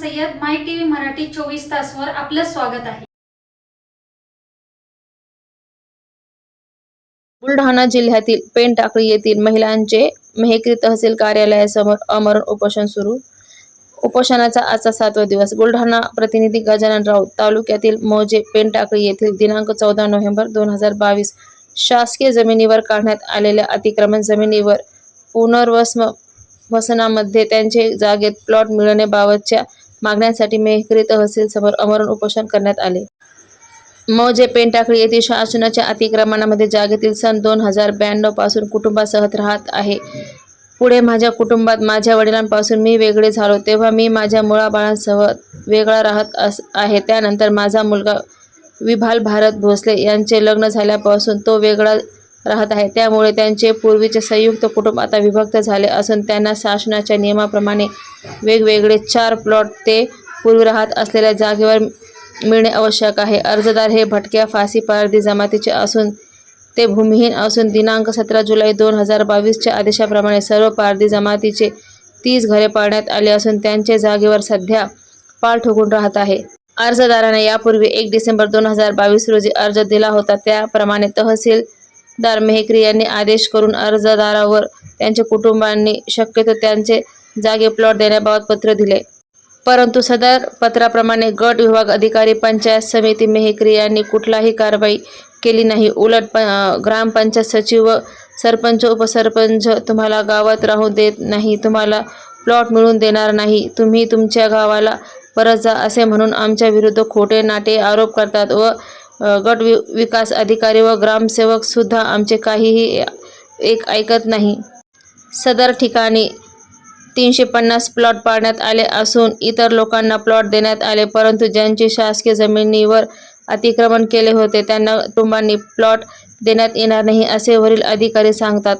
सय्यद माय TV Marathi चोवीस तासवर आपलं स्वागत आहे. बुलढाणा जिल्ह्यातील पेनटाकळी येथील महिलांचे मेहकरी तहसील कार्यालयासमोर आमरण उपोषण सुरू. उपोषणाचा आजचा सातवा दिवस. बुलढाणा प्रतिनिधी गजानन राऊत तालुक्यातील मोजे पेनटाकळी येथील दिनांक चौदा नोव्हेंबर दोन हजार बावीस शासकीय जमिनीवर काढण्यात आलेल्या अतिक्रमण जमिनीवर पुनर्वसन वसनामध्ये त्यांचे जागेत प्लॉट मिळवण्याबाबतच्या मागण्यांसाठी मेहकरी तहसील समोर आमरण उपोषण करण्यात आले. मौजे पेनटाकळी येथील शासनाच्या अतिक्रमणामध्ये जागेतील सन दोन हजार ब्याण्णवपासून कुटुंबासह राहत आहे. पुढे माझ्या कुटुंबात माझ्या वडिलांपासून मी वेगळे झालो तेव्हा मी माझ्या मुळाबाळांसह वेगळा राहत अस आहे. त्यानंतर माझा मुलगा विभाल भारत भोसले यांचे लग्न झाल्यापासून तो वेगळा राहत आहे. त्यामुळे त्यांचे पूर्वीचे संयुक्त कुटुंब आता विभक्त झाले असून त्यांना शासनाच्या नियमाप्रमाणे वेगवेगळे चार प्लॉट ते पूर्वी राहत असलेल्या जागेवर मिळणे आवश्यक आहे. अर्जदार हे भटक्या फाशी पारधी जमातीचे असून ते भूमिहीन असून दिनांक सतरा जुलै दोन हजार बावीसच्या आदेशाप्रमाणे सर्व पारधी जमातीचे तीस घरे पाडण्यात आले असून त्यांचे जागेवर सध्या पाळ ठोकून राहत आहे. अर्जदाराने यापूर्वी एक डिसेंबर दोन हजार बावीस रोजी अर्ज दिला होता. त्याप्रमाणे तहसील दार मेहकरी यांनी आदेश करून अर्जदारावर त्यांच्या कुटुंबांनी शक्यतो त्यांचे जागे प्लॉट देण्याबाबत पत्र दिले. परंतु सदर पत्राप्रमाणे गट विभाग अधिकारी पंचायत समिती मेहकरी यांनी कुठलाही कारवाई केली नाही. उलट प ग्रामपंचायत सचिव व सरपंच उपसरपंच तुम्हाला गावात राहू देत नाही तुम्हाला प्लॉट मिळवून देणार नाही तुम्ही तुमच्या गावाला परत जा असे म्हणून आमच्या विरुद्ध खोटे नाटे आरोप करतात व गट वि विकास अधिकारी व ग्रामसेवक सुद्धा आमचे काहीही एक ऐकत नाही. सदर ठिकाणी तीनशे पन्नास प्लॉट पाडण्यात आले असून इतर लोकांना प्लॉट देण्यात आले परंतु ज्यांची शासकीय जमिनीवर अतिक्रमण केले होते त्यांना कुटुंबांनी प्लॉट देण्यात येणार नाही असे वरील अधिकारी सांगतात.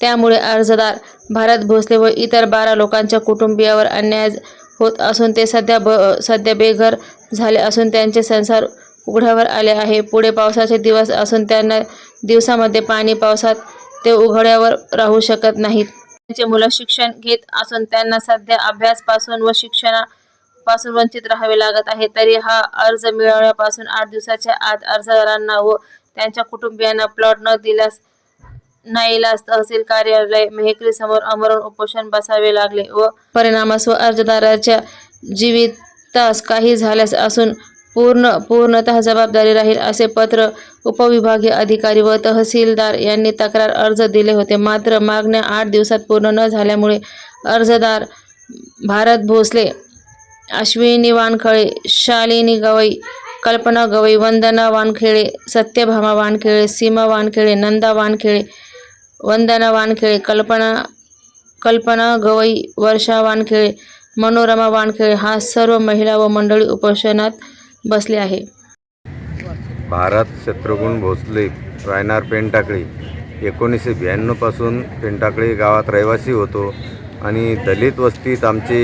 त्यामुळे अर्जदार भारत भोसले व इतर बारा लोकांच्या कुटुंबियावर अन्याय होत असून ते सध्या ब सध्या बेघर झाले असून त्यांचे संसार उघड्यावर आले आहे. पुढे पावसाचे दिवस असून त्यांना दिवसामध्ये पाणी पावसात ते उघड्यावर राहू शकत नाहीत. त्यांचे मुलं शिक्षण घेत असून त्यांना सध्या अभ्यासपासून व शिक्षणापासून वंचित राहावे लागत आहे. तरी हा अर्ज मिळवण्यापासून आठ दिवसाच्या आत अर्जदारांना व त्यांच्या कुटुंबियांना प्लॉट न दिल्यास नाईलाज तहसील कार्यालय मेहकरी समोर अमरण उपोषण बसावे लागले व परिणामास व अर्जदाराच्या जीवितास काही झाल्यास असून पूर्ण पूर्णतः जबाबदारी राहील असे पत्र उपविभागीय अधिकारी व तहसीलदार यांनी तक्रार अर्ज दिले होते. मात्र मागण्या आठ दिवसात पूर्ण न झाल्यामुळे अर्जदार भारत भोसले अश्विनी वानखळे शालिनी गवई कल्पना गवई वंदना वानखेळे सत्यभामा वानखेळे सीमा वानखेळे नंदा वानखेळे वंदना वानखेळे कल्पना कल्पना गवई वर्षा वानखेळे मनोरमा वानखेळे हा सर्व महिला व मंडळी उपोषणात बसले आहे. भारत शत्रुघ्न भोसले रायनार पेनटाकळी एकोणीसशे ब्याण्णवपासून पेनटाकळी गावात रहिवासी होतो आणि दलित वस्तीत आमचे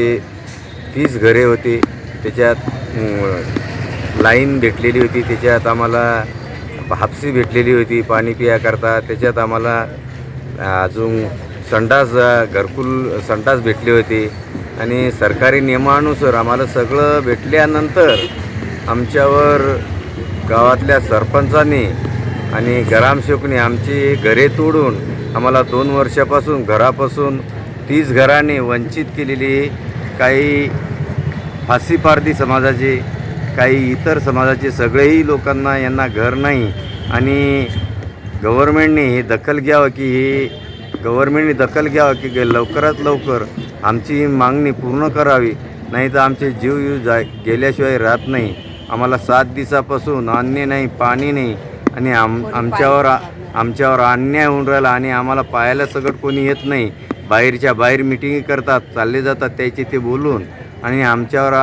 तीस घरे होती. त्याच्यात लाईन भेटलेली होती. त्याच्यात आम्हाला हापसी भेटलेली होती पाणी पियाकरता. त्याच्यात आम्हाला अजून संडास घरकुल संडास भेटले होते. आणि सरकारी नियमानुसार आम्हाला सगळं भेटल्यानंतर आमच्यावर गावातल्या सरपंचाने आणि ग्रामसेवकने आमची घरे तोडून आम्हाला दोन वर्षापासून घरापासून तीस घराने वंचित केलेली काही फाशी पारधी समाजाचे काही इतर समाजाचे सगळेही लोकांना यांना घर नाही आणि गव्हर्मेंटने हे दखल घ्यावं की हे गव्हर्मेंटने दखल घ्यावं की लवकरात लवकर आमची ही मागणी पूर्ण करावी नाही तर आमचे जीव जीव जा गेल्याशिवाय राहत नाही. आम्हाला सात दिवसापासून अन्न नाही पाणी नाही. आणि आम आमच्यावर आमच्यावर अन्याय होऊन राहिला आणि आम्हाला पाहायला सगळं कोणी येत नाही. बाहेरच्या बाहेर मिटिंगी करतात चालले जातात त्याचे ते बोलून. आणि आमच्यावर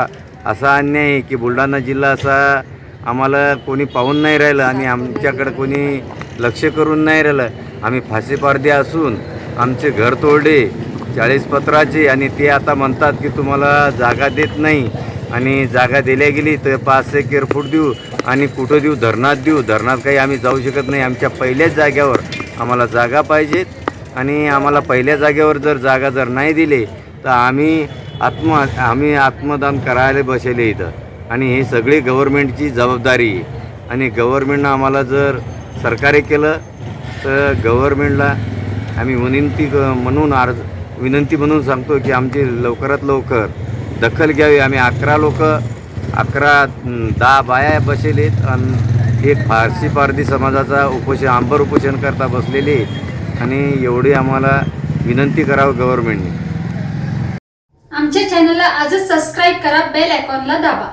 असा अन्याय आहे की बुलढाणा जिल्हा असा आम्हाला कोणी पाहून नाही राहिलं आणि आमच्याकडं कोणी लक्ष करून नाही राहिलं. आम्ही फाशी पारदे असून आमचे घर तोडले चाळीस पत्राचे आणि ते आता म्हणतात की तुम्हाला जागा देत नाही. आणि जागा दिल्या गेली तर पाच एक फूट देऊ आणि कुठं देऊ? धरणात देऊ. धरणात काही आम्ही जाऊ शकत नाही. आमच्या पहिल्याच जाग्यावर आम्हाला जागा पाहिजेत आणि आम्हाला पहिल्या जागेवर जर जागा जर नाही दिली तर आम्ही आत्म आम्ही आत्मदान करायला बसेले इथं. आणि ही सगळी गव्हर्मेंटची जबाबदारी आहे. आणि गव्हर्मेंटनं आम्हाला जर सहकार्य केलं तर गव्हर्मेंटला आम्ही विनंती म्हणून अर्ज विनंती म्हणून सांगतो की आमची लवकरात लवकर दखल घ्यावी. आम्ही अकरा लोक अकरा दहा बाया बसेलेत. आणि एक फारसी पारधी समाजाचा उपोषण आंबर उपोषण करता बसलेले. आणि एवढी आम्हाला विनंती करावं गव्हर्मेंटने आमच्या चॅनलला आजच सबस्क्राईब करा बेल आयकॉनला दाबा.